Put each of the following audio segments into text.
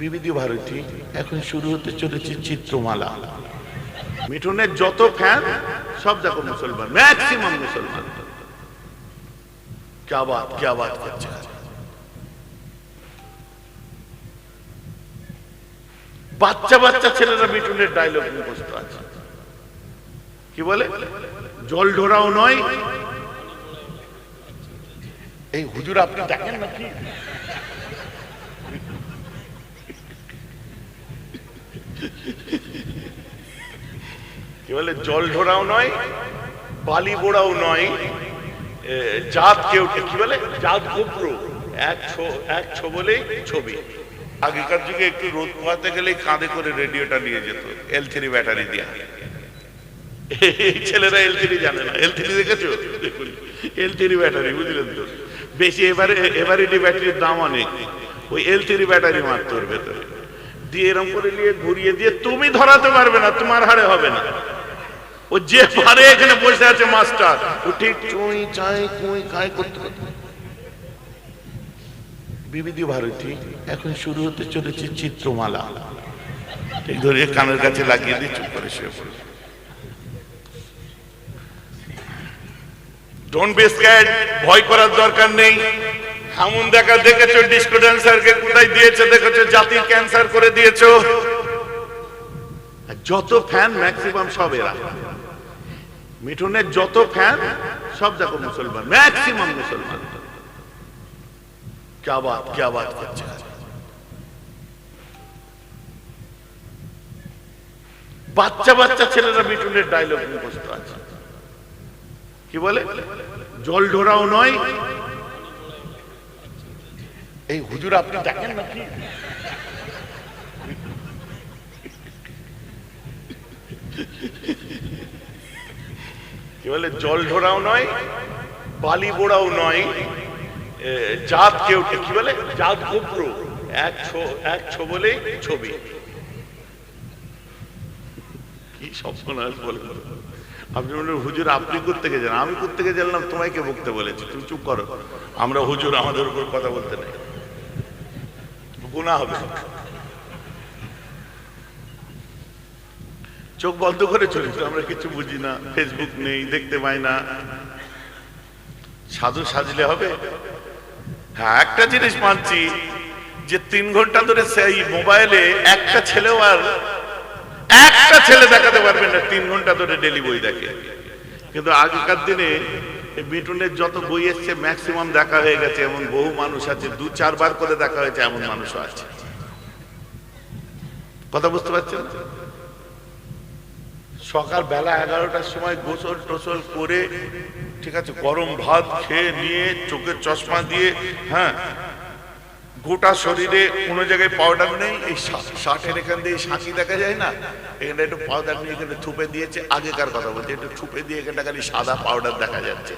বিবিধি ভারতী এখন শুরু হতে চলেছে চিত্রমালা মিঠুনের যত ফ্যান সব দেখো মুসলমান ম্যাক্সিমাম মুসলমান क्या बात क्या बात করছে বাচ্চা বাচ্চা ছেলেরা মিঠুনের ডায়লগ মুখস্থ আছে কি বলে জল ঢোরাও নয় এই হুজুর আপনি দেখেন নাকি কি বলে, জল ঢোরাও নয়, বালি বোড়াও নয় জাত কেউ কি বলে, জাত গোপ্র, এক এক ছো বলেই ছবি। আগেকার যুগে একটু রোদ পোহাতে গেলেই কাঁধে করে রেডিওটা নিয়ে যেত এল থ্রি ব্যাটারি দিয়া। ছেলেরা এল থ্রি জানে না এল থ্রি দেখেছ? দেখুন এল ব্যাটারি, বুঝলেন তো? বেশি এবারে এভারেডি ব্যাটারির দাম অনেক ওই এল ব্যাটারি মারত ওর ভেতরে। দিয়ে এরকম করে নিয়ে ঘুরিয়ে দিয়ে তুমি ধরাতে পারবে না, তোমার হারে হবে না। ও যে পারে এখানে বসে আছে, মাস্টার, ও ঠিক চুই চাই কুই কাই করতে করতে। বিবিধি ভারতী, এখন শুরু হতে চলেছে চিত্রমালা। ঠিক ধরে কানের কাছে লাগিয়ে দিয়ে চুপ করে শুয়ে ডোন্ট বি স্ক্যাড ভয় করার দরকার নেই। হামুন দেখা দেখেছো ডিস্কো ড্যান্সারকে কোথায় দিয়েছে দেখেছো জাতির ক্যান্সার করে দিয়েছো আর যত ফ্যান ম্যাক্সিমাম সব এরা মিঠুনের যত ফ্যান সব দেখো মুসলমান ম্যাক্সিমাম মুসলমান क्या बात क्या बात করছে বাচ্চা বাচ্চা ছেলেরা মিঠুনের ডায়লগ মুখস্থ আছে কি বলে জল ঢোরাও নয় এই হুজুর আপনি দেখেন নাকি? কি বলে, জল ঢোরাও নয়, বালি বোড়াও নয় জাত কেউ কি বলে, জাত গোপ্র, এক ছো এক ছো বলেই ছবি। কি সর্বনাশ বলে আপনি বললেন হুজুর আপনি কোথেকে যান আমি কোথেকে জানলাম তোমায় কে বকতে বলেছি? তুমি চুপ করো। আমরা হুজুর আমাদের উপর কথা বলতে নেই। গুণা হবে। চোখ বন্ধ করে চলিস আমরা কিছু বুঝি না ফেসবুক নেই, দেখতে পাই না। সাধু সাজলে হবে। হ্যাঁ একটা জিনিস মানছি, যে তিন ঘণ্টা ধরে সেই মোবাইলে একটা ছেলেও আর একটা ছেলে দেখাতে পারবে না, তিন ঘণ্টা ধরে ডেলি বই দেখে। কিন্তু আগেকার দিনে এই মিটুনের যত বই এসছে ম্যাক্সিমাম দেখা হয়ে গেছে, এমন বহু মানুষ আছে, দু, চারবার করে দেখা হয়েছে, এমন মানুষও আছে। কথা বুঝতে পারছেন? সকাল বেলা এগারোটার সময় গোসল টোসল করে, ঠিক আছে, গরম ভাত খেয়ে নিয়ে, চোখের চশমা দিয়ে হ্যাঁ গোটা শরীরে কোনো জায়গায় পাউডার নেই, এই শার্টের এখান দিয়ে সাঁচি দেখা যায় না? এখানে একটু পাউডার নিয়ে এখানে থুপে দিয়েছে, আগেকার কথা বলছে, একটু থুপে দিয়ে এখানটা খালি সাদা পাউডার দেখা যাচ্ছে।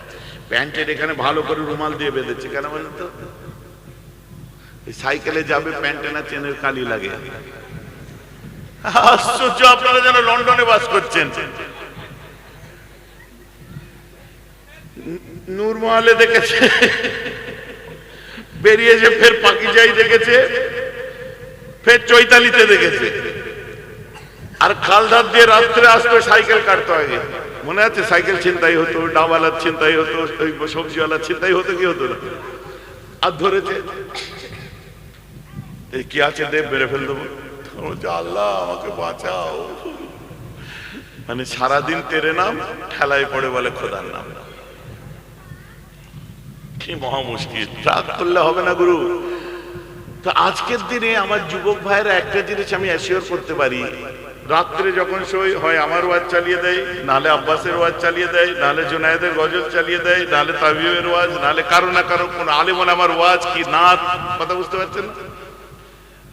প্যান্টের এখানে ভালো করে রুমাল দিয়ে বেঁধেছে, কেন বলেন তো? সাইকেলে যাবে, প্যান্টে না চেনের কালি লাগে। আশ্চর্য, আপনারা যেন লন্ডনে বাস করছেন। নূরমহলে দেখেছে। বেরিয়েছে ফের পাকিজাই দেখেছে, ফের চৈতালিতে দেখেছে। আর খালধার দিয়ে রাত্রে আসতো সাইকেল কাটতো আগে মনে আছে সাইকেল ছিনতাই হতো, ডাবালার ছিনতাই হতো সবজিওয়ালার ছিনতাই হতো কি হতো না? আর ধরেছে, এই কি আছে দেব বেড়ে ফেল দেবো? আল্লাহ, আমাকে বাঁচাও। মানে সারাদিন তেরে নাম, ঠেলায় পড়ে বলে খোদার নাম কি মহা মুশকিল রাগ করলে হবে না গুরু। তো আজকের দিনে আমার যুবক ভাইয়েরা একটা জিনিস আমি অ্যাসিওর করতে পারি। রাত্রে যখন শোয় হয়, আমার ওয়াজ চালিয়ে দেয়, নালে আব্বাসের ওয়াজ চালিয়ে দেয়, নালে জোনায়েদের গজল চালিয়ে দেয়, নালে তাবিবের ওয়াজ, নালে কারও না কারও, কোন আলেমন আমার ওয়াজ কি নাচ কথা বুঝতে পারছেন?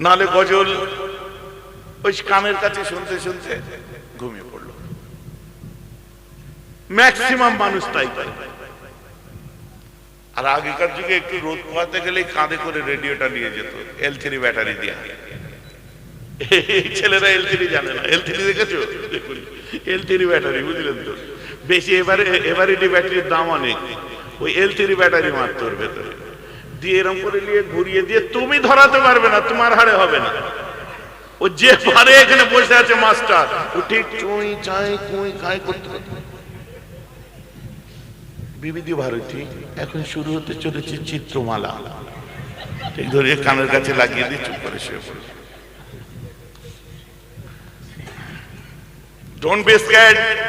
নালে গজল, ওই কানের কাছে শুনতে শুনতে ঘুমিয়ে পড়ল। ম্যাক্সিমাম মানুষ তাই পায় আর আগেকার যুগে একটু রোদ পোহাতে গেলে কাঁধে করে রেডিওটা নিয়ে যেত এল থ্রি ব্যাটারি দিয়ে। ছেলেরা এল থ্রি জানে না। এল থ্রি দেখেছ? এল থ্রি ব্যাটারি, বুঝলেন তো? বেশি এবারে এভারেডি ব্যাটারির দাম অনেক ওই এল থ্রি ব্যাটারি মারত ভেতরে। দিয়ে এরম করে নিয়ে ঘুরিয়ে দিয়ে তুমি ধরাতে পারবে না, তোমার হারে হবে না। ও যে পারে এখানে বসে আছে মাস্টার। ও ঠিক চুই, চাই কুই করতে করতে। বিবিধি ভারতী, এখন শুরু হতে চলেছে চিত্রমালা। ঠিক ধরে কানের কাছে লাগিয়ে দিয়ে চুপ করে শুয়ে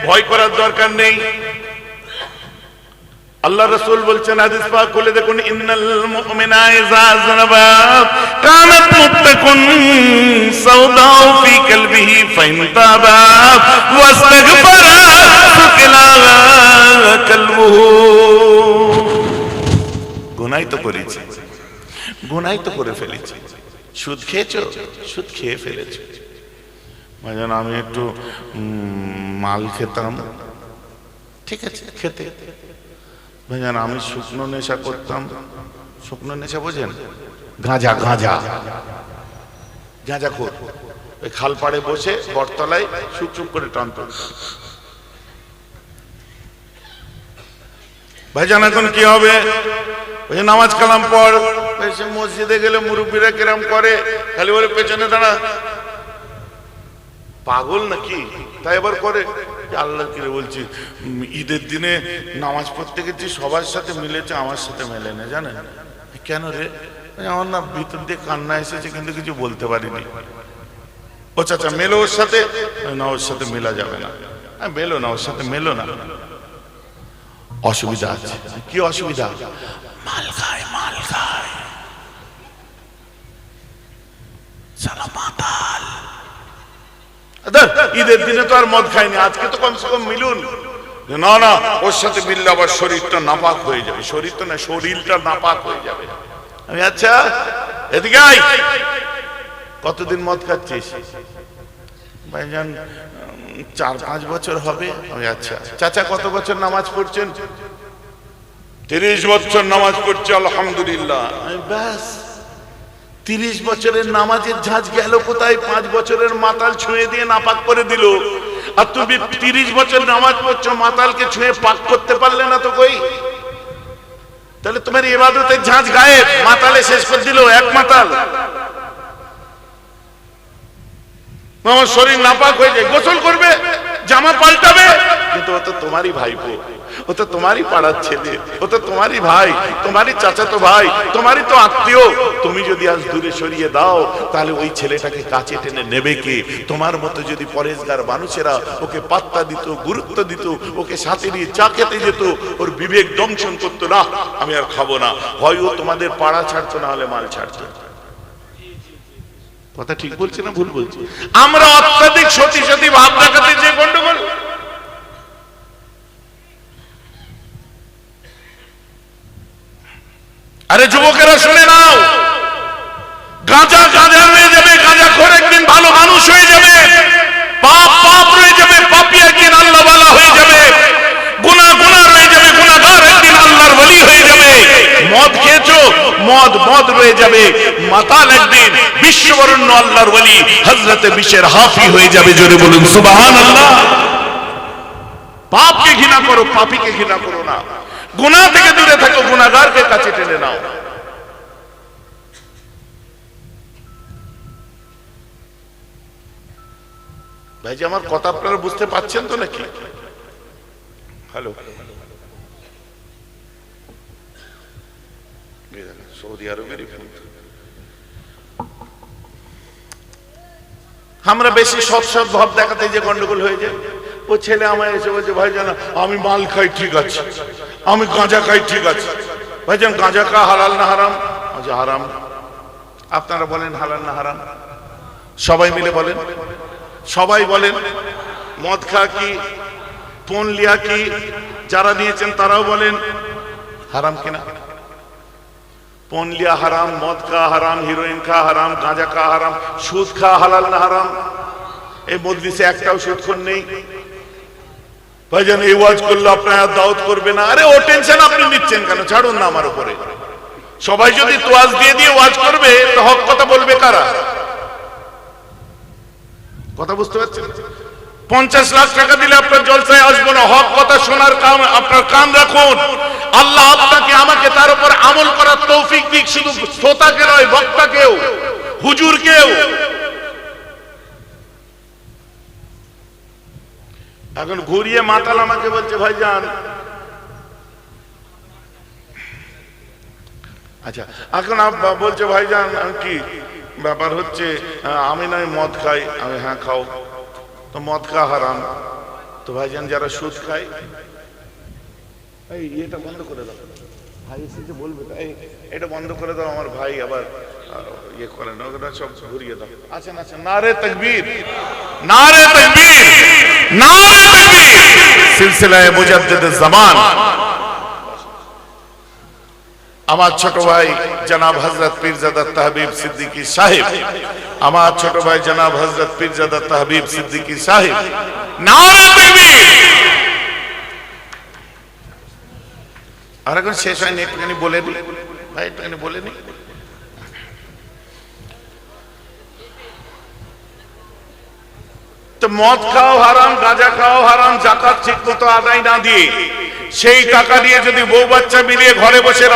ভয় করার দরকার নেই। আল্লাহ রাসূল বলছেন, হাদিস পাক খুলে দেখুন, ইন্নাল মুমিনা ইযা যানাবা কানাত মুত্তাকুন সাউদাউ ফি কলবিহি ফাইন ওয়াস্তাগফারা করেছি। গুনাই তো করে ফেলেছি। সুদ খেয়েছো? সুদ খেয়ে ফেলেছো। ভাইজান আমি একটু মাল খেতাম। ঠিক আছে, খেতে। ভাইজান আমি শুকনো নেশা করতাম। শুকনো নেশা বোঝেন? গাঁজা গাঁজা। গাঁজা খোর। ওই খাল পাড়ে বসে বটতলায় সুপ চুপ করে টানত। ভাইজান, এখন কি হবে? ওই নামাজ কালাম পর মসজিদে গেলে মুরব্বীরা কিরাম করে, খালি বলে, পেছনে দাঁড়া। পাগল নাকি? তাই এবার করে। আল্লাহ কিরে বলছি ঈদের দিনে নামাজ পড়তে গেছি, সবার সাথে মিলেছে, আমার সাথে মেলে না, জানেন? কেন রে? আমার না ভিতর দিয়ে কান্না এসেছে, কিন্তু কিছু বলতে পারিনি। ও চাচা, মেলো ওর সাথে? না, ওর সাথে মেলা যাবে না। হ্যাঁ মেলো না, ওর সাথে মেলো না। অসুবিধা আছে। কি অসুবিধা? মাল খায় মাল খায়। সালা ঈদের দিনে তো আর মদ খাইনি, আজকে তো কমসে কম মিলুন। না না, ওর সাথে মিললে আবার শরীরটা নাপাক হয়ে যাবে। শরীর তো না, শরীরটা নাপাক হয়ে যাবে। আমি আচ্ছা এদিকে আয়। কতদিন মদ খাচ্ছিস? ভাইজান চার পাঁচ বছর হবে। আমি আচ্ছা চাচা কত বছর নামাজ পড়ছেন? তিরিশ বছর নামাজ পড়ছে, আলহামদুলিল্লাহ। ব্যাস। তিরিশ বছরের নামাজের ঝাঁজ গেল কোথায়? পাঁচ বছরের মাতাল ছুঁয়ে দিয়ে নাপাক করে দিল। আর তুমি তিরিশ বছর নামাজ পড়ছো, মাতালকে ছুঁয়ে পাক করতে পারলে না তো কই? তাহলে তোমার এবাদতের ঝাঁজ গায়েব, মাতালে শেষ করে দিল এক মাতাল। আমার শরীর নাপাক হয়ে যায়, গোসল করবে? জামা পাল্টাবে। কিন্তু ও তো তোমারই ভাইপো, ও তো তোমারই পাড়ার ছেলে, ও তো তোমারই ভাই, তোমারই চাচাতো ভাই, তোমারই তো আত্মীয়। তুমি যদি আজ দূরে সরিয়ে দাও, তাহলে ওই ছেলেটাকে কাছে টেনে নেবে কে? তোমার মতো যদি পরেশগার মানুষেরা ওকে পাত্তা দিত, গুরুত্ব দিত, ওকে সাথে নিয়ে চা খেতে যেত, ওর বিবেক দংশন করতো, না, আমি আর খাব না। হয় ও তোমাদের পাড়া ছাড়তো, না হলে মাল ছাড়তো। কথা ঠিক বলছি না ভুল বলছি? আমরা অত্যাধিক সতী সতী ভাব দেখাতে যে গন্ডগোল। আরে যুবকেরা শুনে নাও গাঁজা গাঁজা হয়ে যাবে গাঁজা খোর একদিন ভালো মানুষ হয়ে যাবে পাপ পাপ রয়ে যাবে পাপি একদিন আল্লাহ বালা হয়ে যাবে গুনাহ গুনাহ রয়ে যাবে গুনাহগার একদিন আল্লাহর ওলি হয়ে যাবে মদ খেয়েছো মদ মদ রয়ে যাবে। মাতাল একদিন বিশ্ববরণ্য আল্লাহর ওলি, হযরতে বিশের হাফি হয়ে যাবে জোরে বলুন, সুবহানাল্লাহ। পাপকে ঘৃণা করো, পাপীকে ঘৃণা করো না। গুনাহ থেকে দূরে থাকো, গুনাহগারকে কাছে টেনে নাও। ভাই আমার কথা আপনারা বুঝতে পাচ্ছেন তো নাকি? হ্যালো। সৌদি আরবেরই ফোন আমরা বেশি সৎ সৎ ভাব দেখাতে যে গন্ডগোল হয়ে যায়। ও ছেলে আমায় এসে বলছে ভাই জানা আমি মাল খাই, ঠিক আছে। আমি গাঁজা খাই, ঠিক আছে। ভাইজান, গাঁজা খা, হালাল না হারাম? আচ্ছা হারাম। আপনারা বলেন, হালাল না হারাম? সবাই মিলে বলেন। সবাই বলেন, মদ খা কি পন লিয়া কি, যারা নিয়েছেন তারাও বলেন, হারাম কিনা? পন লিয়া হারাম, মদ খা হারাম হিরোইন খা হারাম, গাঁজা খা হারাম, সুদ খা হালাল না হারাম। এই মজলিসে একটাও সুদখোর নেই। ভাইজান, এই ওয়াজ করলে আপনার দাওয়াত করবে না। আরে, ও টেনশন আপনি নিচ্ছেন কেন? ছাড়ুন না আমার উপরে। সবাই যদি তোয়াজ দিয়ে দিয়ে ওয়াজ করবে, তো হক কথা বলবে কারা? কথা বুঝতে পারছেন? পঞ্চাশ লাখ টাকা দিলে আপনার জলসায় আসব না। হক কথা শোনার কাম, আপনার কান রাখুন। আল্লাহ আপনাকে, আমাকে তার উপর আমল করার তৌফিক দিক। শুধু শ্রোতাকে নয়, বক্তাকেও, হুজুরকেও। এখন ঘুরিয়ে মাতাল আমাকে বলছে, ভাইজান। আচ্ছা এখন বলছে, ভাইজান কি ব্যাপার হচ্ছে আমি নয়, মদ খাই। আমি হ্যাঁ খাও। তো মদ খাওয়া হারাম। তো ভাইজান, যারা সুদ খায়? এই এটা বন্ধ করে দাও। ভাই এসে যে বলবে তাই এটা বন্ধ করে দাও আমার ভাই আবার ইয়ে করে না ওটা সব ঘুরিয়ে দাও। তকবীর। তকবীর। তকবীর। সিলসিলায়ে মুজাদ্দিদ জামান। আমার ছোট ভাই জনাব হজরত পীরজাদা তাহবিব সিদ্দিকী সাহেব। আমার ছোট ভাই জনাব হজরত পীরজাদা তাহবিব সিদ্দিকী সাহেব। নারে আর এখন শেষ হয়নি, একটুখানি বলে নি। ভাই, একটুখানি বলে নি। মদ খাও হারাম, গাঁজা খাও হারাম, জাকাত ঠিক মতো আদায় না দিয়ে সেই টাকা দিয়ে যদি বউ বাচ্চা মিলিয়ে ঘরে বসে